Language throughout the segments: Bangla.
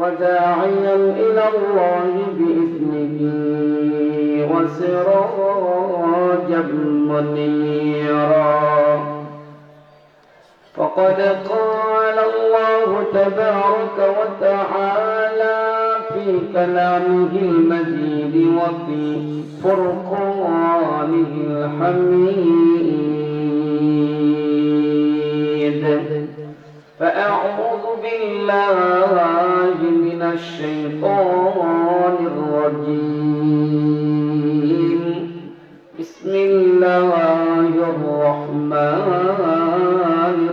وداعيا إلى الله بإذنه وسراجا منيرا. فقد قال الله تبارك وتعالى في كلامه المجيد وفي فرقانه الحميد. فأعوذ بالله من الشيطان الرجيم. بسم الله الرحمن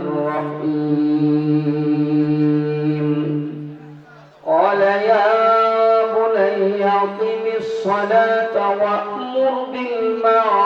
الرحيم. قال يا بني أقم الصلاة وأمر بالمعروف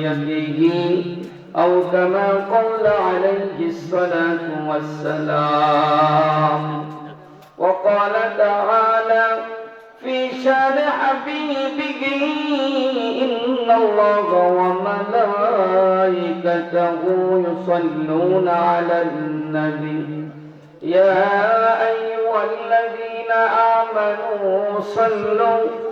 رعيته أو كما قال عليه الصلاة والسلام. وقال تعالى في شان حبيبه إن الله وملائكته يصلون على النبي. يا أيها الذين آمنوا صلوا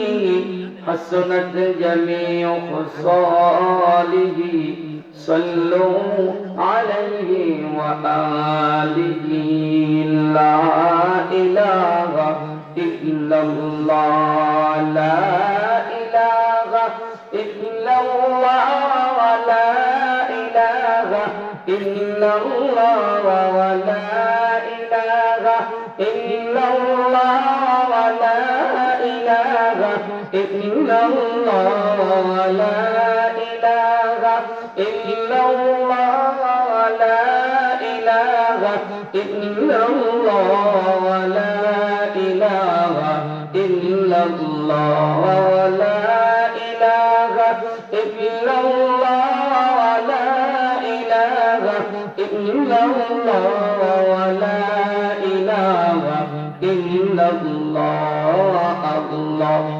حسنت جميع خصاله صلوا عليه وآله. لا إله إلا الله لا إله إلا الله لا إله إلا الله ولا إلا الله ولا إله إلا الله ولا إله إلا الله ولا إله إلا الله ولا إله إلا الله ولا إله إلا الله ولا إله إلا الله الله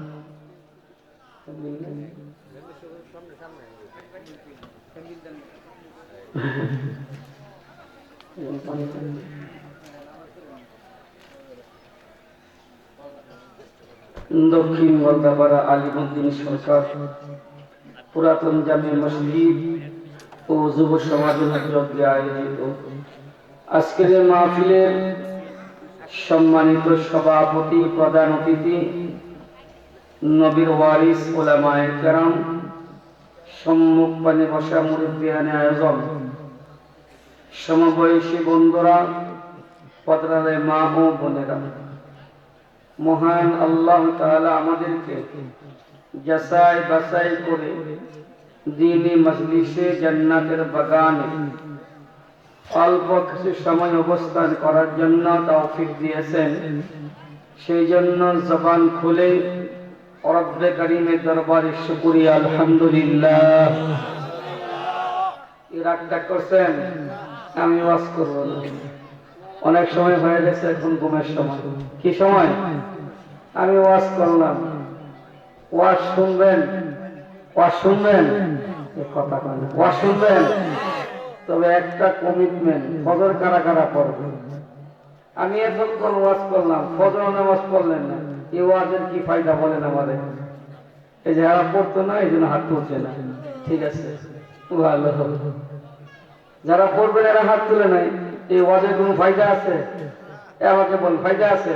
দক্ষিণ বলদাপাড়া আলিমুদ্দিন সরকার, পুরাতন জামে মসজিদ ও যুব সমাজের উদ্যোগে আয়োজিত। আজকের মাহফিলের সম্মানিত সভাপতি, প্রধান অতিথি নবীর ওয়ারিস ওলামায়ে কেরাম, সম্মুখ পানে বসা মুরব্বিয়ানে আয়োজন। সমবয়সী বন্ধুরা, পদরালে মা ও বোনেরা, মহান আল্লাহ তাআলা আমাদেরকে যাচাই বাছাই করে দিনী মজলিসে জান্নাতের বাগানে অল্প কিছু সময় অবস্থান করার জন্য তৌফিক দিয়েছেন। সেই জন্য জবান খুলে করিমের দরবারে শুকরিয়া, আলহামদুলিল্লাহ। এই রাগটা করছেন, আমি ওয়াজ করব অনেক সময় হয়ে গেছে, এখন ঘুমের সময়। কি সময়? আমি ওয়াজ করলাম। ওয়াজ শুনবেন? ওয়াজ শুনবেন? এ কথা। ওয়াজ শুনবেন? তবে একটা কমিটমেন্ট ফজর কারা কারা পড়বে? আমি এতক্ষণ ওয়াজ করলাম, ফজর নামাজ পড়লেন না। এই ওয়াজের কি ফায়দা বলেন আমাদের? এই যে যারা পড়তো না এই জন্য হাত তুলছে না। ঠিক আছে। ভালো যারা পড়বেন এরা হাত তুলে নাই এই ওয়াজের কোনো ফায়দা আছে? আমাকে বল ফায়দা আছে?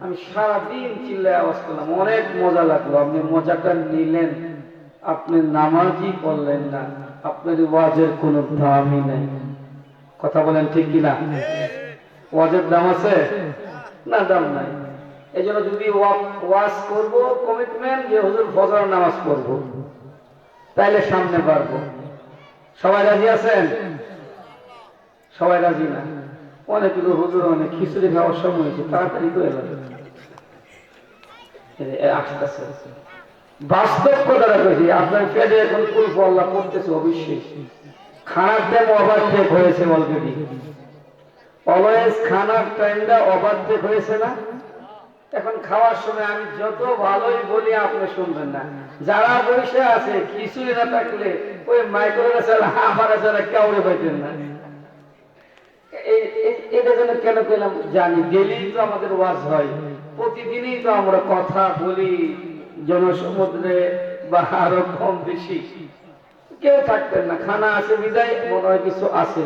আমি সারাদিন চিল্লায় আওয়াজ করলাম অনেক মজা লাগল। আপনি মজাটা নিলেন। আপনি নামাজই করলেন না। আপনার ওয়াজের কোনো দামই নেই। কথা বলেন ঠিক কিনা? ওয়াজের দাম আছে? না দাম নাই। এই জন্য যদি ওয়া- ওয়াজ করব কমিটমেন্ট যে হুজুর ফজর নামাজ তাইলে সামনে পারব সবাই রাজি আছেন? সবাই রাজি না? অনেক হুজুর, অনেক খিচুড়ি খাওয়ার সময় হয়েছে, তাড়াতাড়ি করে লাগে আসতেছে বাস্তব কথাটা কইছি, আপনার পেটে এখন কুলফ আল্লাহ করতেছে অবশ্যই। খানার টাইম ওভারটেক হয়েছে অলরেডি অলওয়েজ খানার টাইমটা ওভারটেক হয়েছে না? এখন খাওয়ার সময় আমি যত ভালোই বলি, আপনি শুনবেন না। যারা বসে আছে, কিছুই না থাকলে ওই মাইক্রোর ছাড়া আমার ছাড়া কেউরে পাইতেন না। এটা যেন কেন পেলাম জানি ডেলি তো আমাদের ওয়াজ হয়। প্রতিদিনই তো আমরা কথা বলি, জনসমুদ্রে বা আরও কম বেশি। কেউ থাকতেন না, খানা আছে, বিদায়, মনে হয় কিছু আছে।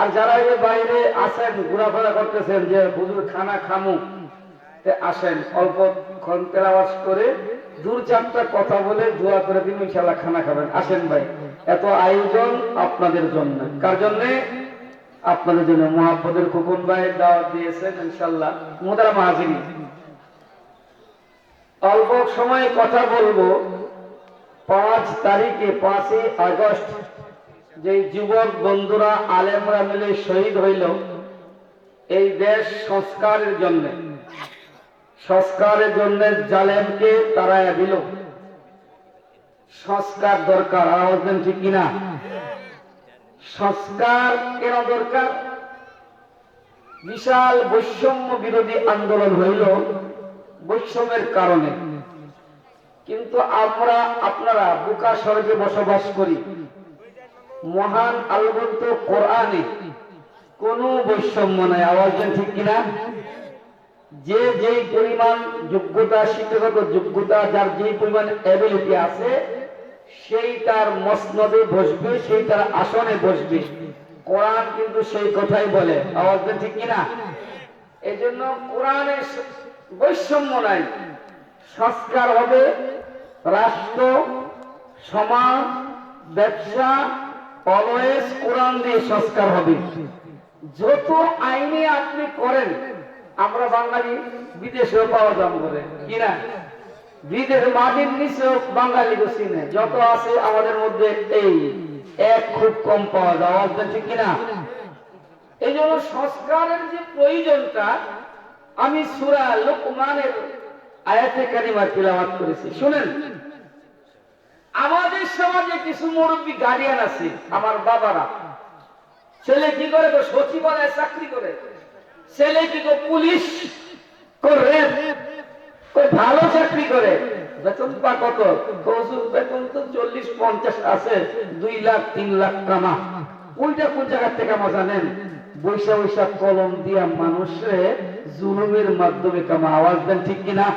আর যারা এই বাইরে আছেন, ঘোরাফেরা করতেছেন যে, হুজুর, খানা খামু। তে আসেন, অল্প ক্ষণ তেলাওয়াজ করে দূর চারটা কথা বলে দোয়া করে দিন ইনশাল্লাহ খানা খাবেন। আসেন ভাই, এত আয়োজন আপনাদের জন্য। কার জন্যে? আপনাদের জন্য মহাপদের খোকন ভাই দাওয়াত দিয়েছেন ইনশাল্লাহ মোদারা মাহাজিনী অল্প সময়ে কথা বলব। পাঁচ তারিখে, পাঁচই আগস্ট যে যুবক বন্ধুরা আলেমরা মিলে শহীদ হইল, এই দেশ সংস্কারের জন্য। সংস্কারের জন্য জালেমকে তারা দিল। সংস্কার দরকার, আওয়াজ ঠিক কিনা? সংস্কার কেন দরকার? বিশাল বৈষম্য বিরোধী আন্দোলন হইল বৈষম্যের কারণে। কিন্তু আমরা আপনারা বুকা স্বর্গে বসবাস করি। মহান আলবন্ত কোরআনে কোনো বৈষম্য নাই, আওয়াজ ঠিক কিনা? যে যেই পরিমাণ যোগ্যতা, শিক্ষাগত যোগ্যতা, যার যেই পরিমাণ অ্যাবিলিটি আছে, সেই তার মসনদে বসবে, সেই তার আসনে বসবে। কোরআন কিন্তু সেই কথাই বলে। আওয়াজ দেন ঠিক কিনা? এই জন্য কোরআনে বৈষম্য নাই। সংস্কার হবে রাষ্ট্র, সমাজ, ব্যবসা অলওয়েজ কোরআন দিয়ে সংস্কার হবে। যত আইনে আপনি করেন আমরা বাঙালি বিদেশেও পাওয়া দাম করে কিনা বিদের মাটির নিচে বাঙালি চিনে। যত আছে আমাদের মধ্যে এই এক খুব কম পাওয়া যায়। দেন ঠিক কিনা? এই জন্য সংস্কারের যে প্রয়োজনটা, আমি সুরা লোকমানের আয়াতে কারিমার তিলাওয়াত করেছি। শুনেন? আমাদের সমাজে কিছু মুরব্বী গার্ডিয়ান আছে, আমার বাবারা। ছেলে কি করে গো? সচিবালয়ে চাকরি করে। ছেলে কি গো পুলিশ করে কই ভালো চাকরি করে বেতন পা কত কৌশুল বেতন তো চল্লিশ পঞ্চাশ আছে দুই লাখ তিন লাখ কামা ওইটা কোন জায়গা থেকে কামা জানেন বৈশা বৈশা কলম দিয়া মানুষে জুলুমের মাধ্যমে কামা আওয়াজ দেন ঠিক কিনা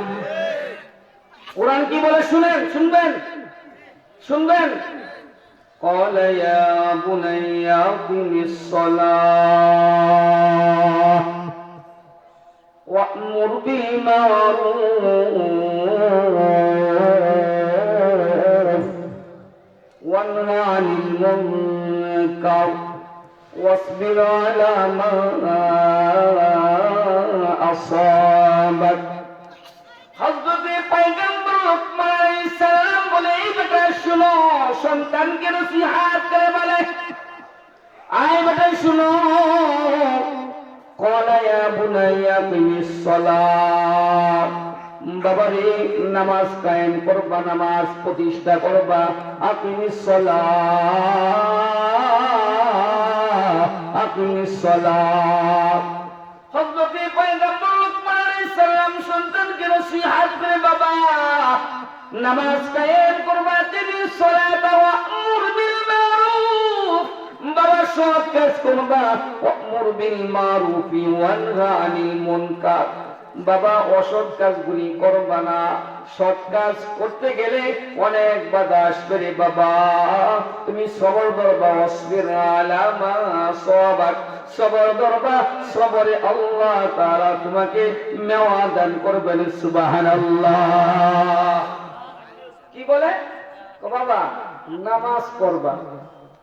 কোরআন কি বলে শুনেন শুনবেন শুনবেন قال يا بني أقم الصلاة وأمر بالمعروف وانهى عن المنكر واصبر على ما أصابك হযরতে পয়গম্বর লোকমান আলাইহিস সালাম বলে এই বেটা শুনো সন্তানকে নসিহত করে বলে আয় বেটা শুনো قال يا بني أقم الصلاة বাবারে নামাজ কায়েম করবা নামাজ প্রতিষ্ঠা করবা আকিমিস সালাহ আকিমিস সালাহ হযরতে পয়গম্বর লোকমান আলাইহিস সালাম সন্তানকে নসিহত করে বাবা নামাজ কায়েম করবা তিনি সালাত ওয়া আমর বিল মারুফ বাবা সৎ কাজ করবা। ওয়ামুর বিল মারুফ, ওয়ানহা আনিল মুনকার। বাবা, অসৎ কাজগুলি করবা না। সৎ কাজ করতে গেলে অনেক বাধা আসবে রে বাবা। তুমি সবর ধরবা অসবির আলামা সবাক সবর সবরে আল্লাহ তাআলা তোমাকে মেওয়া দান করবেন, সুবহানাল্লাহ। কি বলে? বাবা, নামাজ পড়বা।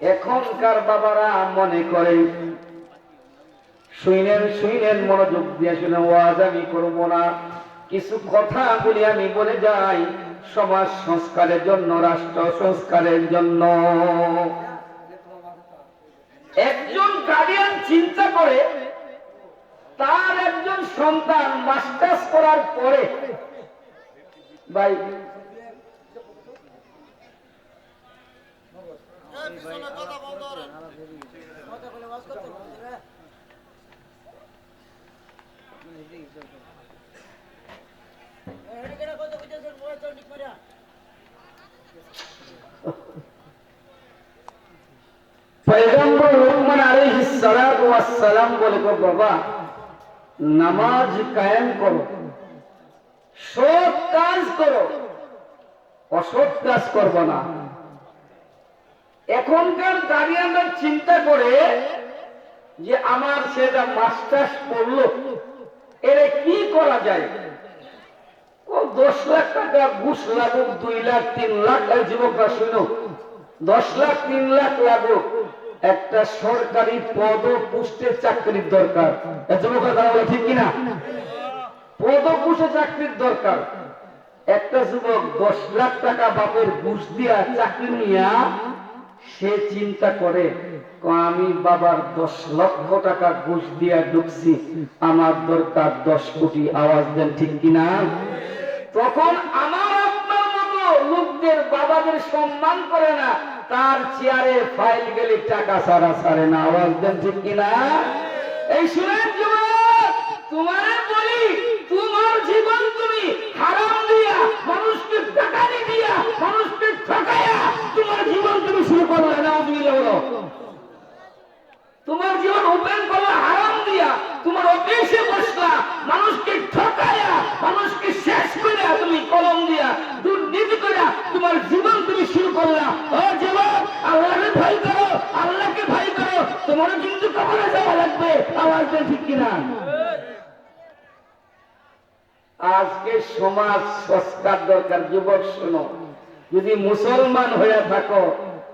এখনকার বাবারা মনে করে, শুইনেন শুইনেন মনোযোগ দিয়ে শুনে, ওয়াজ আমি করব না। কিছু কথা বলি আমি বলে যাই, সমাজ সংস্কারের জন্য, রাষ্ট্র সংস্কারের জন্য। একজন গার্ডিয়ান চিন্তা করে, তার একজন সন্তান মাস্টার্স করার পরে, ভাই পয়গম্বর লোকমান আলাইহিস সালাতু ওয়াস সালাম বাবা, নামাজ কায়েম করো, সৎ কাজ অসৎ কাজ করব না। এখনকার গার্ডিয়ানরা চিন্তা করে যে আমার সেটা মাস্টার্স পড়ল এর কি করা যায়? ও দশ লাখ টাকা ঘুষ লাগুক, দুই লাখ, তিন লাখ যুবকরা শুনো। দশ লাখ, তিন লাখ লাগুক। একটা সরকারি পদ পুষ্টের চাকরির দরকার। ঠিক কিনা? পদ পুষ্টে চাকরির দরকার। একটা যুবক দশ লাখ টাকা বাপের ঘুষ দিয়া চাকরি নিয়া সে চিন্তা করে আমি বাবার দশ লক্ষ টাকা ঘুষ দিয়া ঢুকছি। আমার দরকার দশ কোটি, আওয়াজ দেন ঠিক কিনা তখন আমার আপনার মতো লোকদের বাবাদের সম্মান করে না, তার চেয়ারে ফাইল গেলে টাকা সারা সারে না, আওয়াজ দেন ঠিক কিনা এই শুনেন তোমার বলি, তোমার জীবন তুমি হারাম দিয়া, মানুষকে টাকা দিয়া, মানুষকে ঠকাইয়া শুরু করলে না বুঝলে বলো। তোমার জীবন ওপেন করলে হারাম দিয়া। তোমার অফিসে বসলা, মানুষকে ঠকায়া মানুষকে শেষ করে তুমি কলম দিয়া দুর্নীতি করে তোমার জীবন তুমি শুরু করলা। ও জীবন, আল্লাহকে ভয় করো, আল্লাহকে ভয় করো। তোমার কিন্তু কখনো যাওয়া লাগবে, আওয়াজ দেন ঠিক কিনা? আজকে সমাজ সংস্কার দরকার, যুবক শোনো। যদি মুসলমান হয়ে থাকো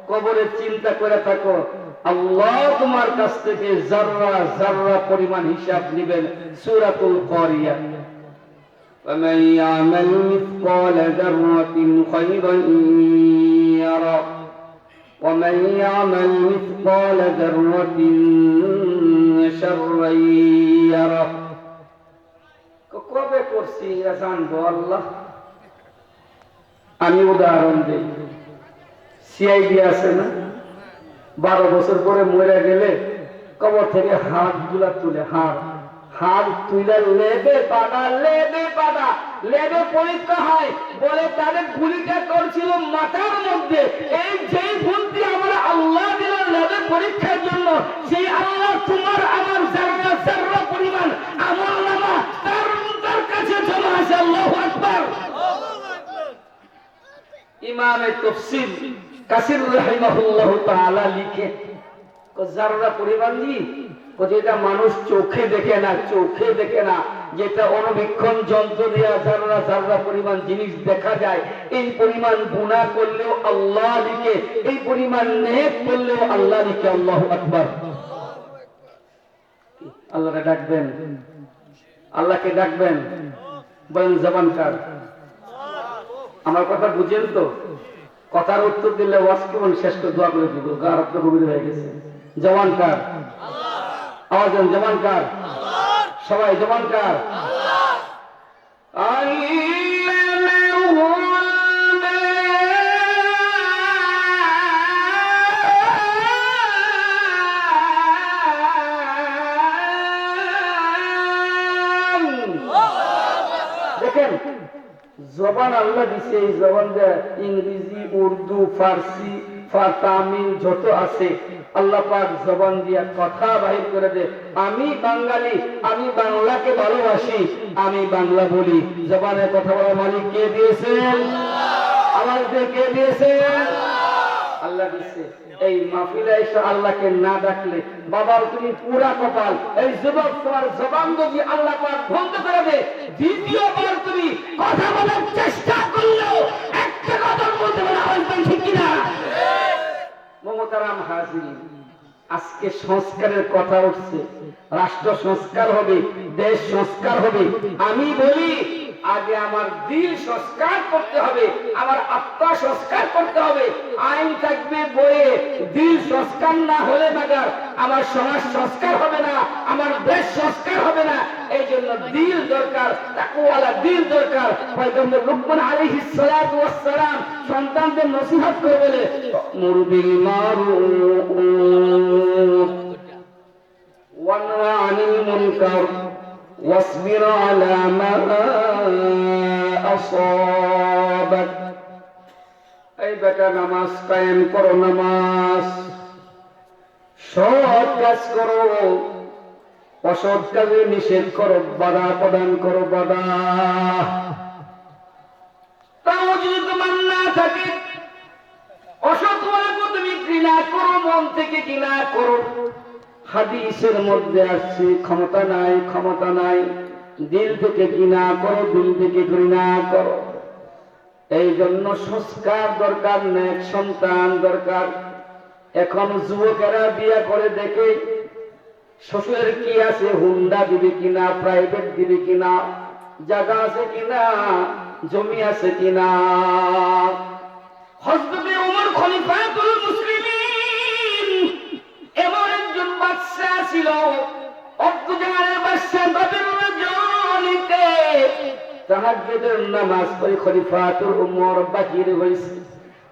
কবরে চিন্তা করে থাকো আল্লাহ তোমার কাছ থেকে জাররা জাররা পরিমাণ হিসাব নেবেন সূরাতুল করিয়া ومن يعمل مثقال ذرة خيرا يره ومن يعمل مثقال ذرة شرا يره কবে করছি এরা জানবো আল্লাহ আমি উদাহরণ দিই সিআইডি আছে না? বারো বছর পরে মরে গেলে কবর থেকে হাতগুলা তুলে হাত হাত তুলে লেবে পাদা লেবে পাদা লেবে পরীক্ষা হয়। বলে তাদের গুলিটা করছিল মাথার মধ্যে। এই যেই ভুলটি আমার আল্লাহ দিল লেবে পরীক্ষার জন্য সেই আল্লাহ তোমার আমার জাররা জাররা পরিমাণ আমল নামা তার তার কাছে জমা আছে আল্লাহু আকবার। ইমামে তফসির মানুষ চোখে দেখে না, চোখে দেখে না, যেটা অনুবীক্ষণ যন্ত্র জাররা জাররা পরিমাণ জিনিস দেখা যায়, এই পরিমাণ গুনাহ করলেও আল্লাহ লিখে, এই পরিমাণ করলেও আল্লাহ আল্লাহু আকবার। আল্লাহকে ডাকবেন। আল্লাহকে ডাকবেন। আমার কথা বুঝেন তো? কথার উত্তর দিলে ওয়াজ কেমন শেষ করে দোয়া করে দিব গার আপনার গভীর হয়ে গেছে। জওয়ান কার? আওয়াজ জওয়ান কার? সবাই জওয়ান কার? দেখেন, জবান আল্লাহ দিছে, এই জবান ইংরেজি উর্দু ফার্সি তামিল যত আছে আল্লাহ পাক জবান দিয়া কথা বাহির করে দে। আমি বাঙালি আমি বাংলাকে ভালোবাসি আমি বাংলা বলি। জবানের কথা বলা মালিক কে দিয়েছেন? আমাদের কে দিয়েছেন? আল্লাহ। দিচ্ছে এই মাহফিলে এসে আল্লাহকে না ডাকলে বাবার তুমি পুরা কপাল এই যুবক তোমার জবান যদি আল্লাহ পাক বন্ধ করে দে দ্বিতীয়বার তুমি কথা বলার চেষ্টা করলেও মমতারাম হাজির আজকে সংস্কারের কথা উঠছে। রাষ্ট্র সংস্কার হবে দেশ সংস্কার হবে। আমি বলি আগে আমার দিল সংস্কার করতে হবে, আমার আত্মা সংস্কার করতে হবে। আইন থাকবে বইয়ে, দিল সংস্কার না হলে মাগার আমার সমাজ সংস্কার হবে না, আমার দেশ সংস্কার হবে না। এই জন্য দিল দরকার তাকুয়ালা দিল দরকার। পয়গম্বর লুকমান আলাইহিস সালাতু ওয়াস সালাম সন্তানদের নসিহত করে বলে মুরবিল মারুফ ওয়া আনিল মুনকার। واصبر على ما أصابك এই বেটা নামাজ কায়েম করো নামাজ সৎ কাজ করো অসৎ কাজে নিষেধ করো বাধা প্রদান করো বাধা তাও যদি তোমার না থাকে অসৎ বলে তুমি ঘৃণা করো মন থেকে ঘৃণা করো হাদিসের মধ্যে আসছে, ক্ষমতা নাই ক্ষমতা নাই। দিল থেকে ঘৃণা করো, দিল থেকে ঘৃণা করো। এই জন্য সংস্কার দরকার, নেক সন্তান দরকার। এখন যুবকেরা বিয়া করে দেখে, শ্বশুরের কি আছে, হুন্ডা দিবে কিনা প্রাইভেট দিবে কিনা, জায়গা আছে কিনা, জমি আছে কিনা। হইছে।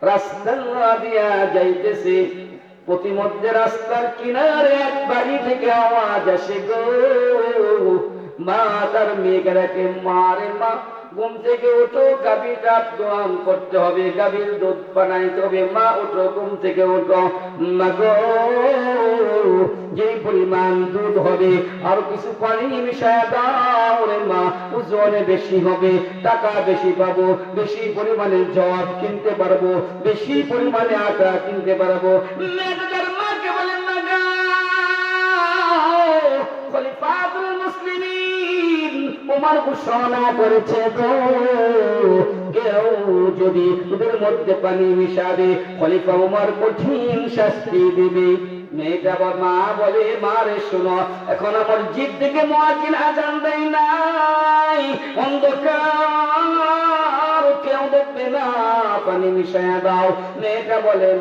রাস্তা দিয়া যাইতেছে। প্রতিমধ্যে রাস্তার কিনারে এক বাড়ি থেকে আওয়াজ আসে গো। মা তার মেয়েকে মারে মা ঘুম থেকে ওঠো গাভীটা দোয়ান করতে হবে, গাভীর দুধ বানাইতে হবে। মা ওঠো ঘুম থেকে ওঠো মা গো, যেই পরিমাণ দুধ হবে, আর কিছু পানি মিশায় দাও রে মা, ওজনে বেশি হবে, টাকা বেশি পাবো, বেশি পরিমাণে জব কিনতে পারব, বেশি পরিমাণে আটা কিনতে পারব। মেয়েটার ওমর ঘোষণা করেছে তো। কেউ যদি ওদের মধ্যে পানি মিশাবে, খলিফা ওমর কঠিন শাস্তি দিবে। মেয়েটা আবার মা বলে, মা রে, শোনো, এখন আমার জিদ থেকে মোয়াজিন আজান দেয় নাই। অন্ধকার, কেউ দেখবে না, পানি মিশায়া দাও। মেয়েটা বলে